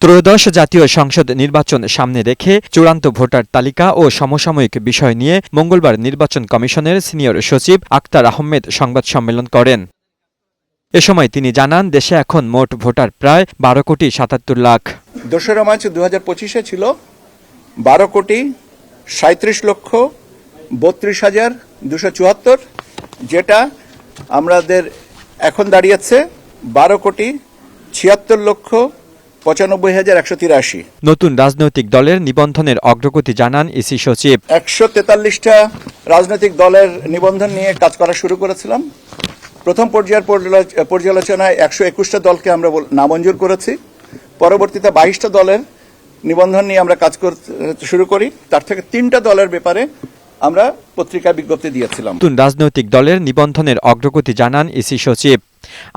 ত্রয়োদশ জাতীয় সংসদ নির্বাচন সামনে রেখে চূড়ান্ত ভোটার তালিকা ও সমসাময়িক বিষয় নিয়ে মঙ্গলবার নির্বাচন কমিশনের সিনিয়র সচিব আক্তার আহমেদ সংবাদ সম্মেলন করেন। এ সময় তিনি জানান, দেশে এখন মোট ভোটার প্রায় বারো কোটি সাতাত্তর লাখ। দোসরা মার্চ দু হাজার পঁচিশে ছিল বারো কোটি সাঁত্রিশ লক্ষ বত্রিশ হাজার দুশো চুয়াত্তর, যেটা আমাদের এখন দাঁড়িয়েছে বারো কোটি ছিয়াত্তর লক্ষ পঁচানব্বই হাজার একশো তিরাশি। নতুন রাজনৈতিক দলের নিবন্ধনের অগ্রগতি জানান ইসি সচিব। একশো তেতাল্লিশটা রাজনৈতিক দলের নিবন্ধন নিয়ে কাজ করা শুরু করেছিলাম। প্রথম পর্যায়ের পর্যালোচ- পর্যালোচনায় একশো একুশটা দলকে আমরা নামঞ্জুর করেছি। পরবর্তীতে বাইশটা দলের নিবন্ধন নিয়ে আমরা কাজ করতে শুরু করি। তার থেকে তিনটা দলের ব্যাপারে আমরা পত্রিকায় বিজ্ঞপ্তি দিয়েছিলাম। নতুন রাজনৈতিক দলের নিবন্ধনের অগ্রগতি জানান ইসি সচিব।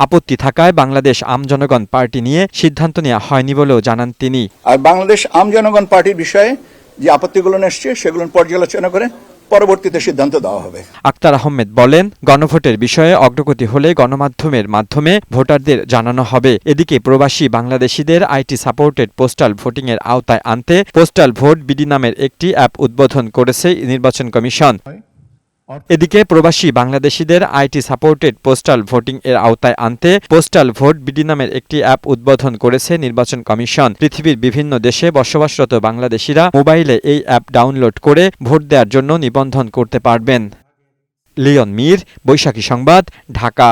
আপত্তি থাকায় বাংলাদেশ আমজনগণ পার্টি নিয়ে সিদ্ধান্ত নেওয়া হয়নি বলেও জানান তিনি। আর বাংলাদেশ আম জনগণ পার্টির বিষয়ে যে আপত্তিগুলো এসছে সেগুলো পর্যালোচনা করে পরবর্তীতে সিদ্ধান্ত দেওয়া হবে। আক্তার আহমেদ বলেন গণভোটের বিষয়ে অগ্রগতি হলে গণমাধ্যমের মাধ্যমে ভোটারদের জানানো হবে। এদিকে প্রবাসী বাংলাদেশিদের আইটি সাপোর্টেড পোস্টাল ভোটিং এর আওতায় আনতে পোস্টাল ভোট বিডি নামের একটি অ্যাপ উদ্বোধন করেছে নির্বাচন কমিশন। এদিকে প্রবাসী বাংলাদেশিদের আইটি সাপোর্টেড পোস্টাল ভোটিং এর আওতায় আনতে পোস্টাল ভোট বিডি নামের একটি অ্যাপ উদ্বোধন করেছে নির্বাচন কমিশন। পৃথিবীর বিভিন্ন দেশে বসবাসরত বাংলাদেশিরা মোবাইলে এই অ্যাপ ডাউনলোড করে ভোট দেওয়ার জন্য নিবন্ধন করতে পারবেন। লিওন মীর, বৈশাখী সংবাদ, ঢাকা।